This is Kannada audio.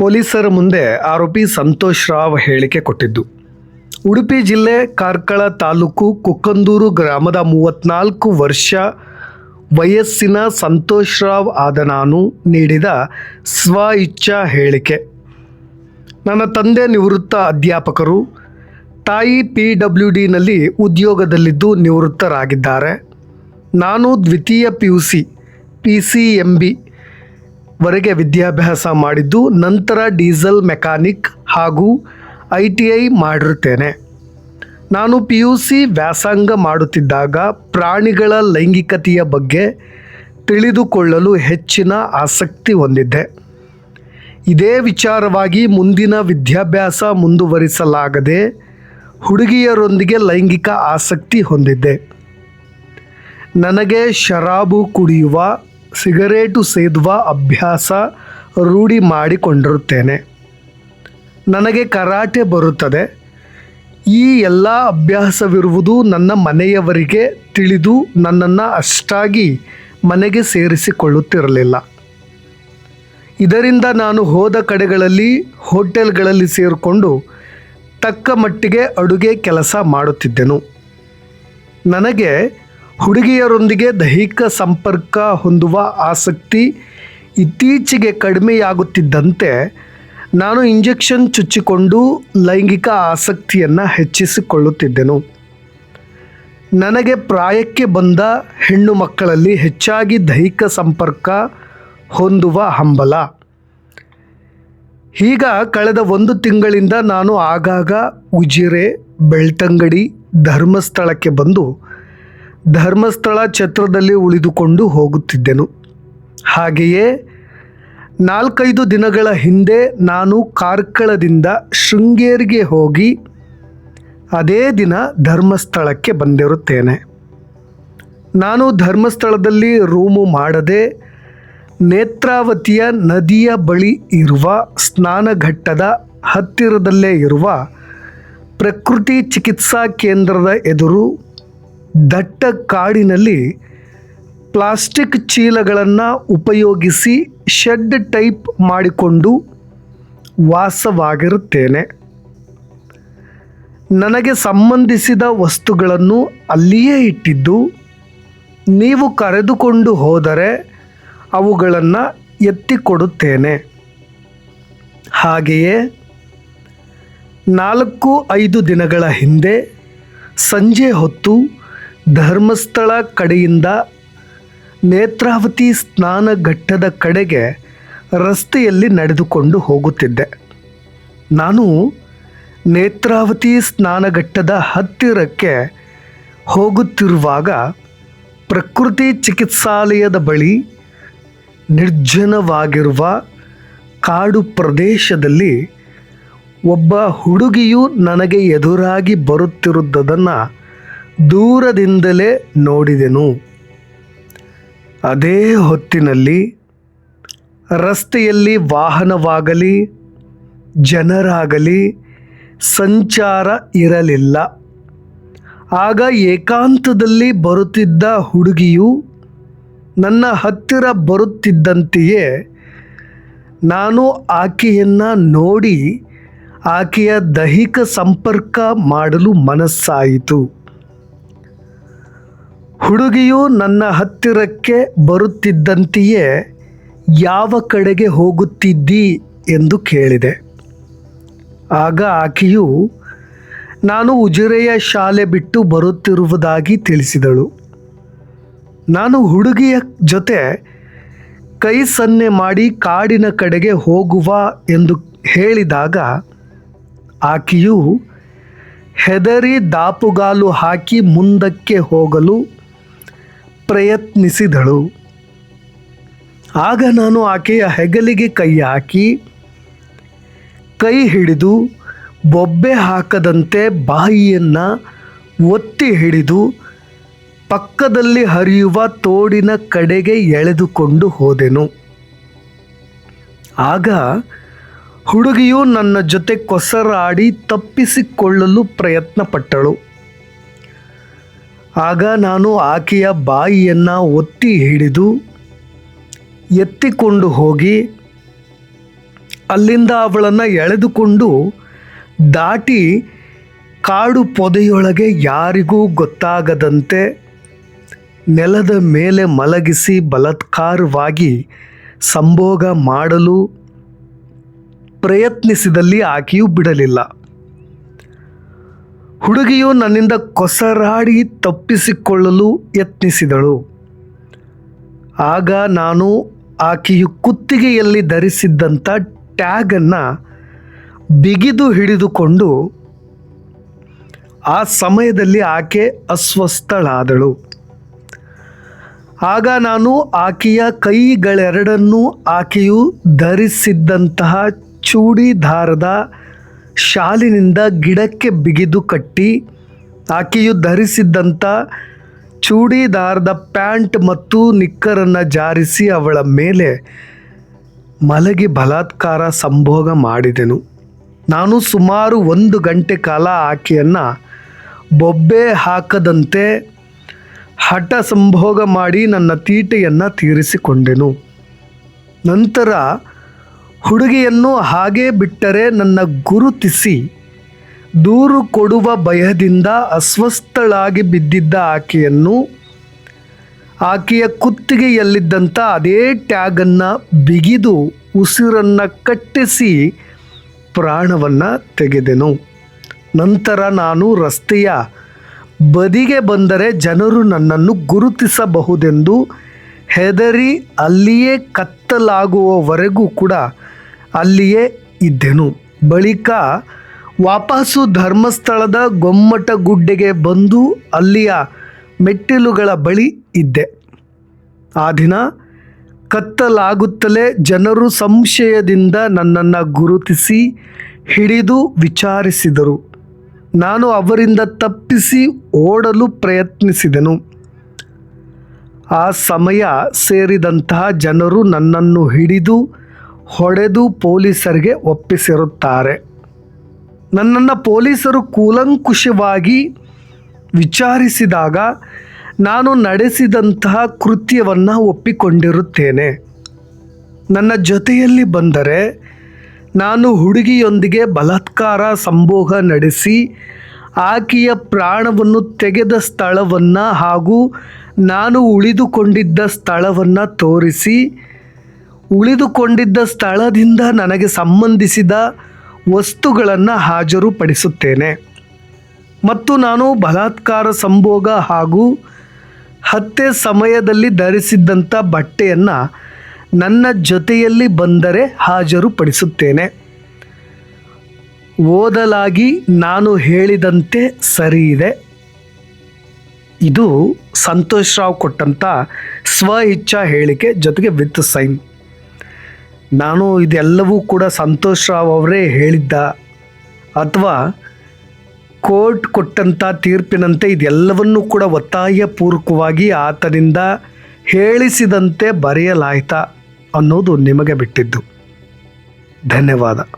ಪೊಲೀಸರ ಮುಂದೆ ಆರೋಪಿ ಸಂತೋಷ್ ರಾವ್ ಹೇಳಿಕೆ ಕೊಟ್ಟಿದ್ದು. ಉಡುಪಿ ಜಿಲ್ಲೆ ಕಾರ್ಕಳ ತಾಲೂಕು ಕುಕ್ಕಂದೂರು ಗ್ರಾಮದ ಮೂವತ್ನಾಲ್ಕು ವರ್ಷ ವಯಸ್ಸಿನ ಸಂತೋಷ್ ರಾವ್ ಆದ ನಾನು ನೀಡಿದ ಸ್ವ ಇಚ್ಛಾ ಹೇಳಿಕೆ. ನನ್ನ ತಂದೆ ನಿವೃತ್ತ ಅಧ್ಯಾಪಕರು, ತಾಯಿ ಪಿ ಡಬ್ಲ್ಯೂ ಡಿನಲ್ಲಿ ಉದ್ಯೋಗದಲ್ಲಿದ್ದು ನಿವೃತ್ತರಾಗಿದ್ದಾರೆ. ನಾನು ದ್ವಿತೀಯ P U C, P C M B ವರೆಗೆ ವಿದ್ಯಾಭ್ಯಾಸ ಮಾಡಿದ್ದು ನಂತರ ಡೀಸೆಲ್ ಮೆಕ್ಯಾನಿಕ್ ಹಾಗೂ ಐ ಟಿ ಐ ಮಾಡಿರುತ್ತೇನೆ. ನಾನು ಪಿ ಯು ಸಿ ವ್ಯಾಸಂಗ ಮಾಡುತ್ತಿದ್ದಾಗ ಪ್ರಾಣಿಗಳ ಲೈಂಗಿಕತೆಯ ಬಗ್ಗೆ ತಿಳಿದುಕೊಳ್ಳಲು ಹೆಚ್ಚಿನ ಆಸಕ್ತಿ ಹೊಂದಿದ್ದೆ. ಇದೇ ವಿಚಾರವಾಗಿ ಮುಂದಿನ ವಿದ್ಯಾಭ್ಯಾಸ ಮುಂದುವರಿಸಲಾಗದೆ ಹುಡುಗಿಯರೊಂದಿಗೆ ಲೈಂಗಿಕ ಆಸಕ್ತಿ ಹೊಂದಿದ್ದೆ. ನನಗೆ ಶರಾಬು ಕುಡಿಯುವ ಸಿಗರೇಟು ಸೇದುವ ಅಭ್ಯಾಸ ರೂಢಿ ಮಾಡಿಕೊಂಡಿರುತ್ತೇನೆ. ನನಗೆ ಕರಾಟೆ ಬರುತ್ತದೆ. ಈ ಎಲ್ಲ ಅಭ್ಯಾಸವಿರುವುದು ನನ್ನ ಮನೆಯವರಿಗೆ ತಿಳಿದು ನನ್ನನ್ನು ಅಷ್ಟಾಗಿ ಮನೆಗೆ ಸೇರಿಸಿಕೊಳ್ಳುತ್ತಿರಲಿಲ್ಲ. ಇದರಿಂದ ನಾನು ಹೋದ ಕಡೆಗಳಲ್ಲಿ ಹೋಟೆಲ್ಗಳಲ್ಲಿ ಸೇರಿಕೊಂಡು ತಕ್ಕ ಮಟ್ಟಿಗೆ ಅಡುಗೆ ಕೆಲಸ ಮಾಡುತ್ತಿದ್ದೆನು. ನನಗೆ ಹುಡುಗಿಯರೊಂದಿಗೆ ದೈಹಿಕ ಸಂಪರ್ಕ ಹೊಂದುವ ಆಸಕ್ತಿ ಇತ್ತೀಚೆಗೆ ಕಡಿಮೆಯಾಗುತ್ತಿದ್ದಂತೆ ನಾನು ಇಂಜೆಕ್ಷನ್ ಚುಚ್ಚಿಕೊಂಡು ಲೈಂಗಿಕ ಆಸಕ್ತಿಯನ್ನು ಹೆಚ್ಚಿಸಿಕೊಳ್ಳುತ್ತಿದ್ದೆನು. ನನಗೆ ಪ್ರಾಯಕ್ಕೆ ಬಂದ ಹೆಣ್ಣು ಮಕ್ಕಳಲ್ಲಿ ಹೆಚ್ಚಾಗಿ ದೈಹಿಕ ಸಂಪರ್ಕ ಹೊಂದುವ ಹಂಬಲ. ಈಗ ಕಳೆದ ಒಂದು ತಿಂಗಳಿಂದ ನಾನು ಆಗಾಗ ಉಜಿರೆ, ಬೆಳ್ತಂಗಡಿ, ಧರ್ಮಸ್ಥಳಕ್ಕೆ ಬಂದು ಧರ್ಮಸ್ಥಳ ಛತ್ರದಲ್ಲಿ ಉಳಿದುಕೊಂಡು ಹೋಗುತ್ತಿದ್ದೆನು. ಹಾಗೆಯೇ ನಾಲ್ಕೈದು ದಿನಗಳ ಹಿಂದೆ ನಾನು ಕಾರ್ಕಳದಿಂದ ಶೃಂಗೇರಿಗೆ ಹೋಗಿ ಅದೇ ದಿನ ಧರ್ಮಸ್ಥಳಕ್ಕೆ ಬಂದಿರುತ್ತೇನೆ. ನಾನು ಧರ್ಮಸ್ಥಳದಲ್ಲಿ ರೂಮು ಮಾಡದೆ ನೇತ್ರಾವತಿಯ ನದಿಯ ಬಳಿ ಇರುವ ಸ್ನಾನಘಟ್ಟದ ಹತ್ತಿರದಲ್ಲೇ ಇರುವ ಪ್ರಕೃತಿ ಚಿಕಿತ್ಸಾ ಕೇಂದ್ರದ ಎದುರು ದಟ್ಟ ಕಾಡಿನಲ್ಲಿ ಪ್ಲಾಸ್ಟಿಕ್ ಚೀಲಗಳನ್ನು ಉಪಯೋಗಿಸಿ ಶೆಡ್ ಟೈಪ್ ಮಾಡಿಕೊಂಡು ವಾಸವಾಗಿರುತ್ತೇನೆ. ನನಗೆ ಸಂಬಂಧಿಸಿದ ವಸ್ತುಗಳನ್ನು ಅಲ್ಲಿಯೇ ಇಟ್ಟಿದ್ದು, ನೀವು ಕರೆದುಕೊಂಡು ಹೋದರೆ ಅವುಗಳನ್ನು ಎತ್ತಿಕೊಡುತ್ತೇನೆ. ಹಾಗೆಯೇ ನಾಲ್ಕು ಐದು ದಿನಗಳ ಹಿಂದೆ ಸಂಜೆ ಹೊತ್ತು ಧರ್ಮಸ್ಥಳ ಕಡೆಯಿಂದ ನೇತ್ರಾವತಿ ಸ್ನಾನಘಟ್ಟದ ಕಡೆಗೆ ರಸ್ತೆಯಲ್ಲಿ ನಡೆದುಕೊಂಡು ಹೋಗುತ್ತಿದ್ದೆ. ನಾನು ನೇತ್ರಾವತಿ ಸ್ನಾನಘಟ್ಟದ ಹತ್ತಿರಕ್ಕೆ ಹೋಗುತ್ತಿರುವಾಗ ಪ್ರಕೃತಿ ಚಿಕಿತ್ಸಾಲಯದ ಬಳಿ ನಿರ್ಜನವಾಗಿರುವ ಕಾಡು ಪ್ರದೇಶದಲ್ಲಿ ಒಬ್ಬ ಹುಡುಗಿಯು ನನಗೆ ಎದುರಾಗಿ ಬರುತ್ತಿರುವುದನ್ನು ದೂರದಿಂದಲೇ ನೋಡಿದೆನು. ಅದೇ ಹೊತ್ತಿನಲ್ಲಿ ರಸ್ತೆಯಲ್ಲಿ ವಾಹನವಾಗಲಿ, ಜನರಾಗಲಿ ಸಂಚಾರ ಇರಲಿಲ್ಲ. ಆಗ ಏಕಾಂತದಲ್ಲಿ ಬರುತ್ತಿದ್ದ ಹುಡುಗಿಯು ನನ್ನ ಹತ್ತಿರ ಬರುತ್ತಿದ್ದಂತೆಯೇ ನಾನು ಆಕೆಯನ್ನು ನೋಡಿ ಆಕೆಯ ದೈಹಿಕ ಸಂಪರ್ಕ ಮಾಡಲು ಮನಸ್ಸಾಯಿತು. ಹುಡುಗಿಯು ನನ್ನ ಹತ್ತಿರಕ್ಕೆ ಬರುತ್ತಿದ್ದಂತೆಯೇ ಯಾವ ಕಡೆಗೆ ಹೋಗುತ್ತಿದ್ದೀ ಎಂದು ಕೇಳಿದೆ. ಆಗ ಆಕೆಯು, ನಾನು ಉಜಿರೆಯ ಶಾಲೆ ಬಿಟ್ಟು ಬರುತ್ತಿರುವುದಾಗಿ ತಿಳಿಸಿದಳು. ನಾನು ಹುಡುಗಿಯ ಜೊತೆ ಕೈ ಸನ್ನೆ ಮಾಡಿ ಕಾಡಿನ ಕಡೆಗೆ ಹೋಗುವ ಎಂದು ಹೇಳಿದಾಗ, ಆಕೆಯು ಹೆದರಿ ದಾಪುಗಾಲು ಹಾಕಿ ಮುಂದಕ್ಕೆ ಹೋಗಲು ಪ್ರಯತ್ನಿಸಿದಳು. ಆಗ ನಾನು ಆಕೆಯ ಹೆಗಲಿಗೆ ಕೈ ಹಾಕಿ, ಕೈ ಹಿಡಿದು ಬೊಬ್ಬೆ ಹಾಕದಂತೆ ಬಾಯಿಯನ್ನು ಒತ್ತಿ ಹಿಡಿದು ಪಕ್ಕದಲ್ಲಿ ಹರಿಯುವ ತೋಡಿನ ಕಡೆಗೆ ಎಳೆದುಕೊಂಡು ಹೋದೆನು. ಆಗ ಹುಡುಗಿಯು ನನ್ನ ಜೊತೆ ಕೊಸರಾಡಿ ತಪ್ಪಿಸಿಕೊಳ್ಳಲು ಪ್ರಯತ್ನಪಟ್ಟಳು. ಆಗ ನಾನು ಆಕೆಯ ಬಾಯಿಯನ್ನು ಒತ್ತಿ ಹಿಡಿದು ಎತ್ತಿಕೊಂಡು ಹೋಗಿ ಅಲ್ಲಿಂದ ಅವಳನ್ನು ಎಳೆದುಕೊಂಡು ದಾಟಿ ಕಾಡು ಪೊದೆಯೊಳಗೆ ಯಾರಿಗೂ ಗೊತ್ತಾಗದಂತೆ ನೆಲದ ಮೇಲೆ ಮಲಗಿಸಿ ಬಲತ್ಕಾರವಾಗಿ ಸಂಭೋಗ ಮಾಡಲು ಪ್ರಯತ್ನಿಸಿದಲ್ಲಿ ಆಕೆಯೂ ಬಿಡಲಿಲ್ಲ. ಹುಡುಗಿಯು ನನ್ನಿಂದ ಕೊಸರಾಡಿ ತಪ್ಪಿಸಿಕೊಳ್ಳಲು ಯತ್ನಿಸಿದಳು. ಆಗ ನಾನು ಆಕೆಯು ಕುತ್ತಿಗೆಯಲ್ಲಿ ಧರಿಸಿದ್ದಂಥ ಟ್ಯಾಗನ್ನು ಬಿಗಿದು ಹಿಡಿದುಕೊಂಡು ಆ ಸಮಯದಲ್ಲಿ ಆಕೆ ಅಸ್ವಸ್ಥಳಾದಳು. ಆಗ ನಾನು ಆಕೆಯ ಕೈಗಳೆರಡನ್ನೂ ಆಕೆಯು ಧರಿಸಿದ್ದಂತಹ ಚೂಡಿದಾರದ ಶಾಲಿನಿಂದ ಗಿಡಕ್ಕೆ ಬಿಗಿದು ಕಟ್ಟಿ ಆಕೆಯು ಧರಿಸಿದ್ದಂಥ ಚೂಡಿದಾರದ ಪ್ಯಾಂಟ್ ಮತ್ತು ನಿಕ್ಕರನ್ನು ಜಾರಿಸಿ ಅವಳ ಮೇಲೆ ಮಲಗಿ ಬಲಾತ್ಕಾರ ಸಂಭೋಗ ಮಾಡಿದೆನು. ನಾನು ಸುಮಾರು ಒಂದು ಗಂಟೆ ಕಾಲ ಆಕೆಯನ್ನು ಬೊಬ್ಬೆ ಹಾಕದಂತೆ ಹಠ ಸಂಭೋಗ ಮಾಡಿ ನನ್ನ ತೀಟೆಯನ್ನು ತೀರಿಸಿಕೊಂಡೆನು. ನಂತರ ಹುಡುಗಿಯನ್ನು ಹಾಗೇ ಬಿಟ್ಟರೆ ನನ್ನ ಗುರುತಿಸಿ ದೂರು ಕೊಡುವ ಭಯದಿಂದ ಅಸ್ವಸ್ಥಳಾಗಿ ಬಿದ್ದಿದ್ದ ಆಕೆಯನ್ನು, ಆಕೆಯ ಕುತ್ತಿಗೆಯಲ್ಲಿದ್ದಂಥ ಅದೇ ಟ್ಯಾಗನ್ನು ಬಿಗಿದು ಉಸಿರನ್ನು ಕಟ್ಟಿಸಿ ಪ್ರಾಣವನ್ನು ತೆಗೆದೆನು. ನಂತರ ನಾನು ರಸ್ತೆಯ ಬದಿಗೆ ಬಂದರೆ ಜನರು ನನ್ನನ್ನು ಗುರುತಿಸಬಹುದೆಂದು ಹೆದರಿ ಅಲ್ಲಿಯೇ ಕತ್ತಲಾಗುವವರೆಗೂ ಕೂಡ ಅಲ್ಲಿಯೇ ಇದ್ದೆನು. ಬಳಿಕ ವಾಪಸ್ಸು ಧರ್ಮಸ್ಥಳದ ಗೊಮ್ಮಟ ಗುಡ್ಡೆಗೆ ಬಂದು ಅಲ್ಲಿಯ ಮೆಟ್ಟಿಲುಗಳ ಬಳಿ ಇದ್ದೆ. ಆ ದಿನ ಕತ್ತಲಾಗುತ್ತಲೇ ಜನರು ಸಂಶಯದಿಂದ ನನ್ನನ್ನು ಗುರುತಿಸಿ ಹಿಡಿದು ವಿಚಾರಿಸಿದರು. ನಾನು ಅವರಿಂದ ತಪ್ಪಿಸಿ ಓಡಲು ಪ್ರಯತ್ನಿಸಿದೆನು. ಆ ಸಮಯ ಸೇರಿದಂತಹ ಜನರು ನನ್ನನ್ನು ಹಿಡಿದು ಹೊಡೆದು ಪೊಲೀಸರಿಗೆ ಒಪ್ಪಿಸಿರುತ್ತಾರೆ. ನನ್ನನ್ನು ಪೊಲೀಸರು ಕೂಲಂಕುಷವಾಗಿ ವಿಚಾರಿಸಿದಾಗ ನಾನು ನಡೆಸಿದಂತಹ ಕೃತ್ಯವನ್ನು ಒಪ್ಪಿಕೊಂಡಿರುತ್ತೇನೆ. ನನ್ನ ಜೊತೆಯಲ್ಲಿ ಬಂದರೆ ನಾನು ಹುಡುಗಿಯೊಂದಿಗೆ ಬಲಾತ್ಕಾರ ಸಂಭೋಗ ನಡೆಸಿ ಆಕೆಯ ಪ್ರಾಣವನ್ನು ತೆಗೆದ ಸ್ಥಳವನ್ನು ಹಾಗೂ ನಾನು ಉಳಿದುಕೊಂಡಿದ್ದ ಸ್ಥಳವನ್ನು ತೋರಿಸಿ ಉಳಿದುಕೊಂಡಿದ್ದ ಸ್ಥಳದಿಂದ ನನಗೆ ಸಂಬಂಧಿಸಿದ ವಸ್ತುಗಳನ್ನು ಹಾಜರುಪಡಿಸುತ್ತೇನೆ. ಮತ್ತು ನಾನು ಬಲಾತ್ಕಾರ ಸಂಭೋಗ ಹಾಗೂ ಹತ್ಯೆ ಸಮಯದಲ್ಲಿ ಧರಿಸಿದ್ದಂಥ ಬಟ್ಟೆಯನ್ನು ನನ್ನ ಜೊತೆಯಲ್ಲಿ ಬಂದರೆ ಹಾಜರುಪಡಿಸುತ್ತೇನೆ. ಓದಲಾಗಿ ನಾನು ಹೇಳಿದಂತೆ ಸರಿ ಇದೆ ಇದು ಸಂತೋಷ್ ರಾವ್ ಕೊಟ್ಟಂಥ ಸ್ವ ಇಚ್ಛಾ ಹೇಳಿಕೆ ಜೊತೆಗೆ ವಿತ್ ಸೈನ್. ನಾನು ಇದೆಲ್ಲವೂ ಕೂಡ ಸಂತೋಷ್ ರಾವ್ ಅವರೇ ಹೇಳಿದ್ದ ಅಥವಾ ಕೋರ್ಟ್ ಕೊಟ್ಟಂಥ ತೀರ್ಪಿನಂತೆ ಇದೆಲ್ಲವನ್ನೂ ಕೂಡ ಒತ್ತಾಯಪೂರ್ವಕವಾಗಿ ಆತನಿಂದ ಹೇಳಿಸಿದಂತೆ ಬರೆಯಲಾಯ್ತಾ ಅನ್ನೋದು ನಿಮಗೆ ಬಿಟ್ಟಿದ್ದು. ಧನ್ಯವಾದ.